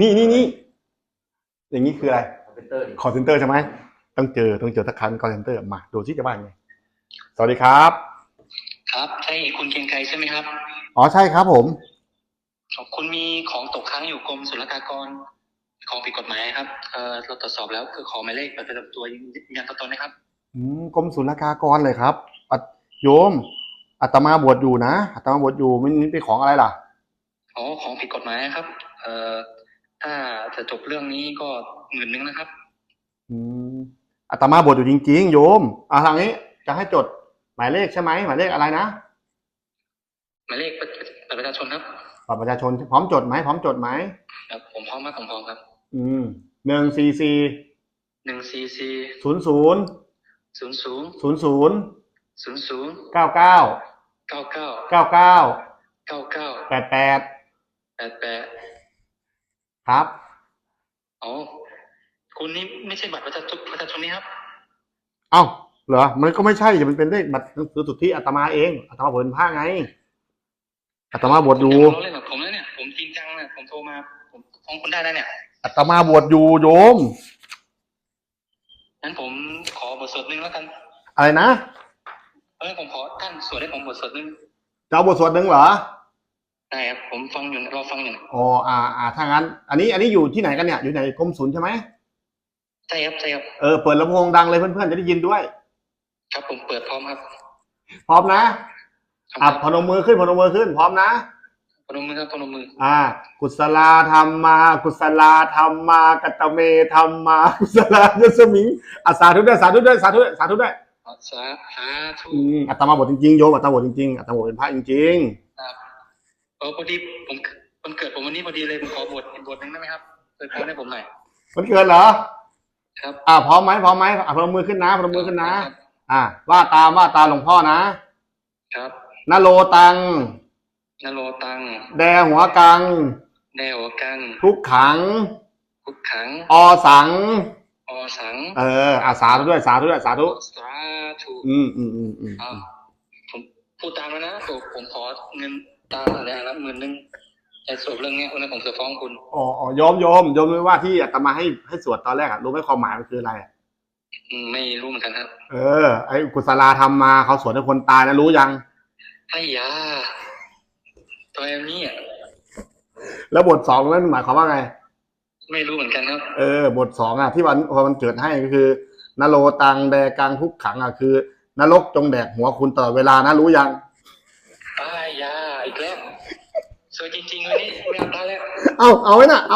นี่นี่นี่อย่างนี้คืออะไรคอมพิวเตอร์ดิคอเซนเตอร์ใช่ไหมต้องเจอต้องเจอสักครั้งคอเซนเตอร์มาดูที่จะว่าไงสวัสดีครับ ครับใช่คุณเกรียงไกรใช่ไหมครับ อ๋อใช่ครับผมของคุณมีของตกค้างอยู่กรมศุลกากร ของผิดกฎหมายครับเอ่อเราตรวจสอบแล้วคือขอหมายเลขประจำตัวยืนยันตัวตนนะครับอืมกรมศุลกากรเลยครับอัตโยมอาตมาบวชอยู่นะอาตมาบวชอยู่มันนี่เป็นของอะไรล่ะอ๋อของผิดกฎหมายครับ เอ่อ ถ้าจะจบเรื่องนี้ก็หมื่นนึงนะครับ อืมอาตมาบวชอยู่จริง ๆ โยมอะทางนี้จะให้จดหมายเลขใช่ไหมหมายเลขอะไรนะหมายเลขบัตรประชาชนครับบัตรประชาชนพร้อมจดไหมพร้อมจดไหมครับผมพร้อมมากผมพร้อมครับ อืมหนึ่งสี่สี่หนึ่งสี่สี่ศูนย์ศูนย์ศูนย์ศูนย์ศูนย์ศูนย์ศูนย์ศูนย์เก้าเก้าเก้าเก้าเก้าเก้าเก้าเก้าแปดแปดแปดแปด ครับอ๋อคุณนี่ไม่ใช่บัตรประชาชนประชาชนนี่ครับ เอ้าเหรอ มันก็ไม่ใช่จะมันเป็นเลขบัตรหนังสือสุทธิอาตมาเองอาตมาบวชเป็นพระไงอาตมาบวชอยู่ผมจะมาล้อเล่นกับผมแล้วเนี่ยผมจริงจังเนี่ยผมโทรมาผมฟ้องคุณได้แล้วเนี่ยอาตมาบวชอยู่โยมงั้นผมขอบทสวดหนึ่งแล้วกัน อะไรนะเออผมขอท่านสวดให้ผมบทสวดหนึ่งจะเอาบทสวดหนึ่งเหรอ ได้ครับผมฟังอยู่รอฟังอยู่อ๋ออ่าอ่าถ้างั้น อันนี้อันนี้อยู่ที่ไหนกันเนี่ยอยู่ไหนกรมศุลใช่ไหมใช่ครับใช่ครับเออเปิดลำโพงดังเลยเพื่อนๆจะได้ยินด้วย ครับผมเปิดพร้อมครับ พร้อมนะครับอะพนมมือขึ้นพนมมือขึ้น พร้อมนะพนมมือครับพนมมือ อ่า กุศลาธรรมมา กุศลาธรรมมากัตตเมธรรมมา กุศลายสมิงอะสาธุด้วยสาธุด้วยสาธุด้วยสาธุด้วยสาสาธุอืมอาตมาบทจริงๆโยมอาตมาบทจริงๆอาตมาบทเป็นพระจริงครับเออพอดีผมวันเกิดผมวันนี้พอดีเลยผมขอบทบทหนึ่งได้ไหมครับเปิดพรให้ผมหน่อยๆมันเกินเหรอ ครับ อ่าพร้อมไหมพร้อมไหมอะพนมมือขึ้นนะพนมมือขึ้นนะ อ่า ว่าตามว่าตามหลวงพ่อนะ ครับนโลตัง นโรตัง แดหัวกังแนวกัง ทุกขังคุกขัง อสัง อสัง เอออาสาธุด้วยสาธุด้วยสาธุ สาธุ อืมอืมอืมอืมอ่าผมพูดตามแล้วนะผมผมขอเงิน ตามอะไรนะหมื่นหนึงไอ้สรุปเรื่องเนี้ยวันนี้ผมจะฟ้องคุณอ๋ออ๋อโยมโยมโยมรู้ว่าที่อาตมาให้ให้สวดตอนแรกอะรู้ไหมความหมายมันคืออะไรอะอืมไม่รู้เหมือนกันครับเออ ไอ้กุศลาทำมาเขาสวดให้คนตายนะรู้ยัง ไอ้ยาตัวเอ็มนี่อะแล้วบทสองนั้นหมายความว่าไง ไม่รู้เหมือนกันครับ เออบทสองอะที่วันพอมันเกิดให้ก็คือนโลตังแดกังทุกขังอะคือ นรกจงแดกหัวคุณตลอดเวลานะรู้ยังไอ้ยาอีกแล้วสวยจริงๆเลยนี่ไม่เอาได้แล้ว เอา เอาไว้น่ะเอา